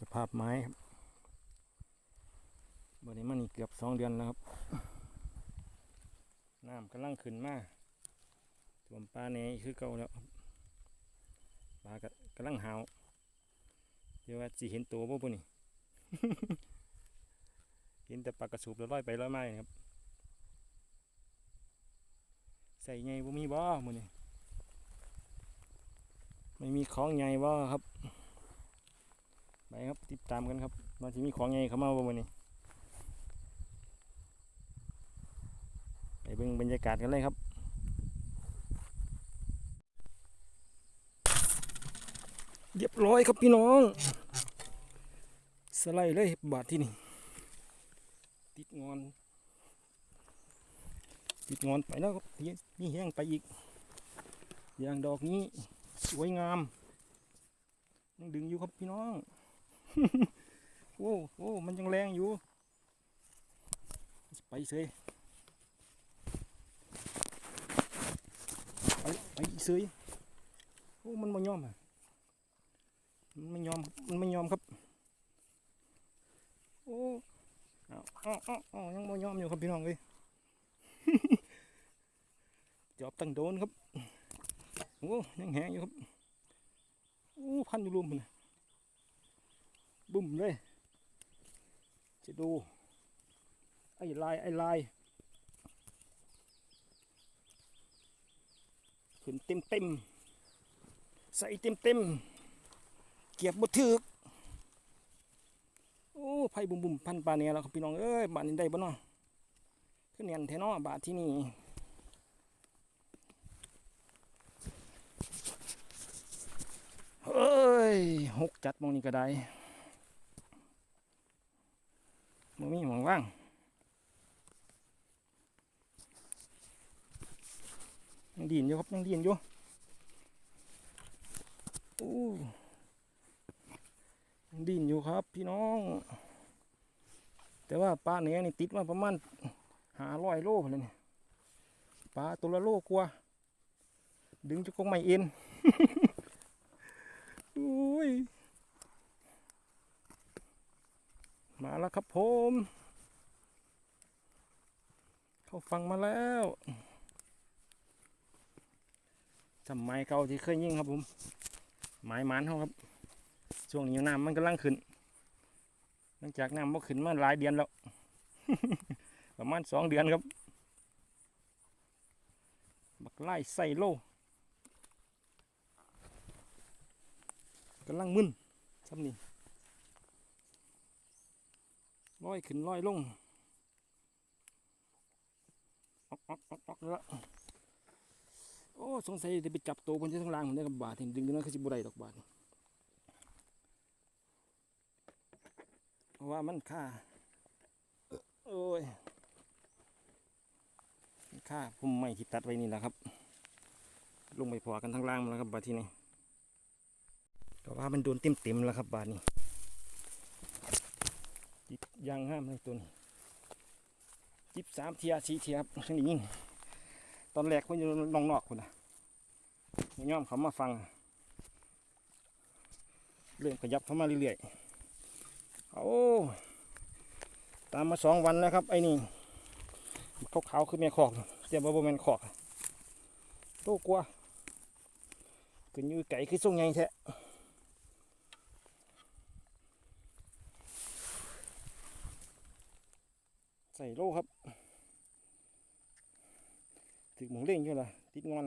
สภาพไม้ครับบริมานี่เกือบสองเดือนแล้วครับ น้ำกำลังขึ้นมาท่วมปลาเนคือเก่าแล้วปลาก็กำลังหาว เดี๋ยวว่าสิเห็นตัวบ่ปุ่นี่ เห็นแต่ปลากระสูบแล้วลอยไปลอยมาครับ ใส่ไงบ่มีบ่มือนี้ไม่มีของไงบ่ครับ ครับติดตามกันครับว่าสิมีของไงเข้ามาบ่มื้อนี้ ไปเบิ่งบรรยากาศกันเลยครับเรียบร้อยครับพี่น้อง สไลด์เลยบาทที่นี่ติดงอน ติดงอนไปแล้วครับนี่นี่แห้งไปอีก อย่างดอกนี้สวยงามยังดึงอยู่ครับพี่น้อง โอ้โอ้มันยังแรงอยู่ไปเสยไปไปเสยโอ้มันไม่ยอมอะมันไม่ยอมมันไม่ยอมครับโอ้เอาเอาเอายังไม่ยอมอยู่ครับพี่น้องเลยจอบตั้งโดนครับโอ้ยังแหงอยู่ครับโอ้พันอยู่รวมมันน่ะ บุ่มเลย จะดู ไอ้ลาย ไอ้ลายขึ้นเต็มเต็มใส่เต็มเต็มเกียบบทึกโอ้ไผ่บุ่มบุ่มพันปลาเนี่ยแล้วครับพี่น้องเอ้ยบาทนี้ได้บ่เนาะขึ้นเนียนแท้เนาะบาทที่นี่เอ้ยหกจัดมองนี้ก็ได้บ่มีหมอง ว่างยังดีนอยู่ครับยังดีนอยู่อู้ยังดีนอยู่ครับ พี่น้อง แต่ว่าปลาเนี้ยนี่ติดมาประมาณหาร้อยโลเลยนี่ปลาตัวละโลกว่าดึงจะกงไม่เอ็นอุ้ยมาแล้วครับผม ฟังมาแล้วจำไม้เกาที่เคยยิ่งครับผมไม้หมันเขาครับ ช่วงนี้น้ำมันกำลังขึ้นหลังจากน้ำมันขึ้นมาหลายเดือนแล้วประมาณสองเดือนครับ บักไล่ใส่โลกำลังมึนซ้ำนี่ร้อยขึ้นร้อยลง ออกออกออกแล้วโอ้ สงสัยจะไปจับตัวบนที่ข้างล่างผมได้กับบาทเห็นดึงดึงนั่นคือสิบุได้ดอกบาทเพราะว่ามันค่าโอ้ยค่าผมไม่ที่ตัดไว้นี่แหละครับ ลงไปพอกันทั้งล่างมาแล้วครับบาทที่นี่ก็ว่ามันโดนเต็มเต็มๆแล้วครับบาดนี้ยางห้ามเลยตัวนี้ จิบสามเทียสี่เทียครับทั้งนี้ยิ่งตอนแรกเพิ่นอยู่นองนอกคุณนะไม่ยอมเขามาฟัง เริ่มขยับเข้ามาเรื่อยๆเอาตามมาสองวันแล้วครับ ไอ้นี่เขาวๆคือแม่ขอกเตรียมว่าบ่แม่นขอกโตกลัวขึ้นอยู่ไก่คือส่งใหญ่แท้ ใส่โล่ครับ ถึงหมงเล่งอยู่ล่ะติดงอน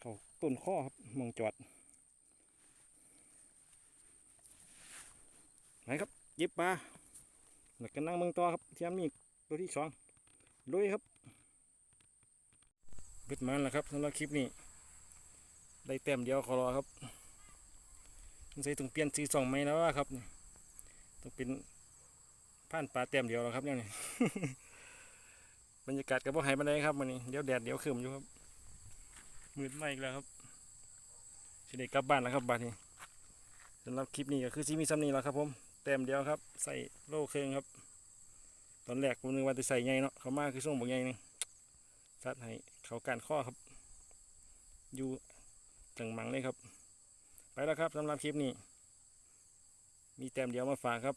เขาต้นข้อครับมองจอดไหนครับเย็บปลาแล้วก็นั่งเมืองต่อครับเทียมนี่ตัวที่สองลุยครับเบิดมันแล้วครับสำหรับคลิปนี้ ได้เต็มเดียวขอรอครับสงสัยต้องเปลี่ยนสีสองไหมแล้วว่าครับต้องเป็น ผ่านปลาเต็มเดียวแล้วครับเนี่ยบรรยากาศกับพวกหายไปไหนครับวันนี้เดี๋ยวแดดเดี๋ยวคืมอยู่ครับมืดไหมอีกแล้วครับชิเด็กลับบ้านแล้วครับบ้านนี้สำหรับคลิปนี้ก็คือซีมีซัมนี่แล้วครับผมเต็มเดียวครับ ใส่โล่เครื่องครับ ตอนแรกผมนึกว่าจะใส่ไงเนาะเขามากคือส่งบอกไงนึงซัดให้เขาการข้อครับ อยู่จังมังเลยครับ ไปแล้วครับสำหรับคลิปนี้ มีเต็มเดียวมาฝากครับ